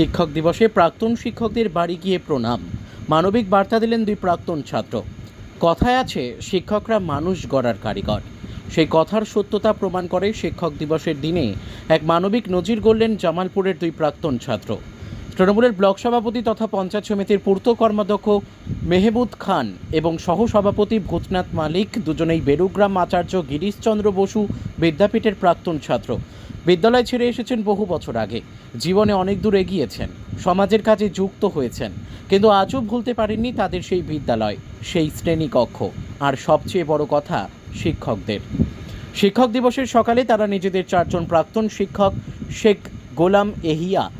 শিক্ষক দিবসে প্রাক্তন শিক্ষকদের বাড়ি গিয়ে প্রণাম। মানবিক বার্তা দিলেন দুই প্রাক্তন ছাত্র। কথায় আছে, শিক্ষকরা মানুষ গড়ার কারিগর। সেই কথার সত্যতা প্রমাণ করে শিক্ষক দিবসের দিনে এক মানবিক নজির গড়লেন জামালপুরের দুই প্রাক্তন ছাত্র। তৃণমূলের ব্লক সভাপতি তথা পঞ্চায়েত সমিতির পূর্ত কর্মাধ্যক্ষ মেহবুদ খান এবং সহসভাপতি ভূতনাথ মালিক দুজনেই বেরুগ্রাম আচার্য গিরিশচন্দ্র বসু বিদ্যাপীঠের প্রাক্তন ছাত্র। বিদ্যালয় ছেড়ে এসেছেন বহু বছর আগে। জীবনে অনেক দূর এগিয়েছেন। সমাজের কাজে যুক্ত হয়েছেন। কিন্তু আজও ভুলতে পারেননি তাদের সেই বিদ্যালয়, সেই শ্রেণীকক্ষ। আর সবচেয়ে বড় কথা, শিক্ষকদের। শিক্ষক দিবসের সকালে তারা নিজেদের চারজন প্রাক্তন শিক্ষক শেখ গোলাম এহিয়া,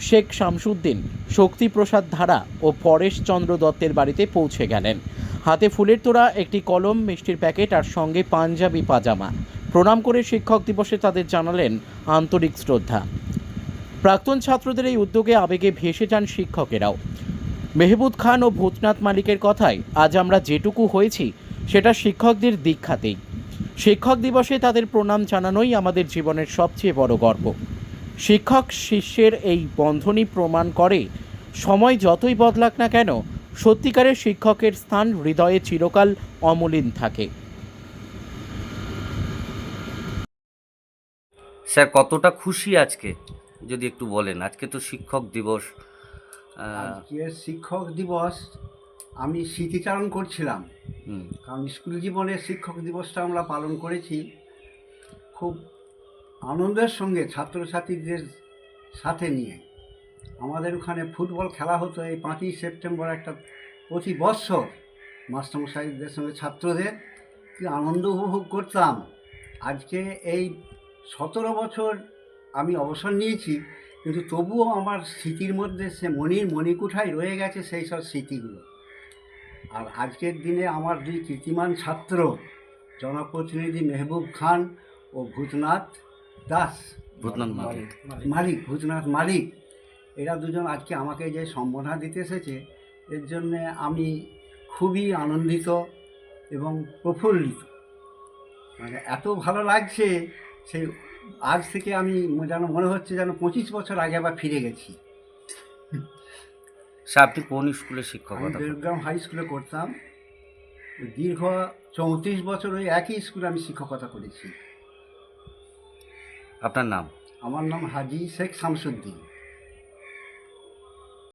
শেখ শামসুদ্দিন, শক্তিপ্রসাদ ধারা ও পরেশ চন্দ্র দত্তের বাড়িতে পৌঁছে গেলেন। হাতে ফুলের তোড়া, একটি কলম, মিষ্টির প্যাকেট আর সঙ্গে পাঞ্জাবি পাজামা। প্রণাম করে শিক্ষক দিবসে তাদের জানালেন আন্তরিক শ্রদ্ধা। প্রাক্তন ছাত্রদের এই উদ্যোগে আবেগে ভেসে যান শিক্ষকেরাও। মেহবুদ খান ও ভূতনাথ মালিকের কথায়, আজ আমরা যেটুকু হয়েছি, সেটা শিক্ষকদের দীক্ষাতেই। শিক্ষক দিবসে তাদের প্রণাম জানানোই আমাদের জীবনের সবচেয়ে বড় গর্ব। শিক্ষক শিষ্যের এই বন্ধনই প্রমাণ করে, সময় যতই বদলাক না কেন, সত্যিকারের শিক্ষকের স্থান হৃদয়ে চিরকাল অমলিন থাকে। স্যার কতটা খুশি আজকে যদি একটু বলেন? আজকে তো শিক্ষক দিবস আজকে শিক্ষক দিবস আমি স্মৃতিচারণ করছিলাম। কারণ স্কুল জীবনে শিক্ষক দিবসটা আমরা পালন করেছি। খুব আনন্দের সঙ্গে ছাত্রছাত্রীদের সাথে নিয়ে। আমাদের ওখানে ফুটবল খেলা হতো এই পাঁচই সেপ্টেম্বর একটা প্রতি বৎসর। মাস্টারমশাইদের সঙ্গে ছাত্রদের কি আনন্দ উপভোগ করতাম। আজকে এই সতেরো বছর আমি অবসর নিয়েছি কিন্তু তবুও আমার স্মৃতির মধ্যে সে মনির মণিকুঠায় রয়ে গেছে সেই সব স্মৃতিগুলো। আর আজকের দিনে আমার দুই কীর্তিমান ছাত্র জনপ্রতিনিধি মেহবুব খান ও ভূতনাথ দাস। ভূতনাথ মালিক। মালিক ভূতনাথ মালিক। এরা দুজন আজকে আমাকে যে সম্বোধনা দিতে এসেছে এর জন্যে আমি খুবই আনন্দিত এবং প্রফুল্লিত। মানে এত ভালো লাগছে সেই আজ থেকে আমি যেন মনে হচ্ছে যেন পঁচিশ বছর আগে আবার ফিরে গেছি। আপনি কোন স্কুলে আমি শিক্ষকতা বেলগ্রাম হাই স্কুলে করতাম। দীর্ঘ চৌত্রিশ বছর ওই একই স্কুলে আমি শিক্ষকতা করেছি। আপনার নাম? আমার নাম হাজি শেখ শামসুদ্দিন।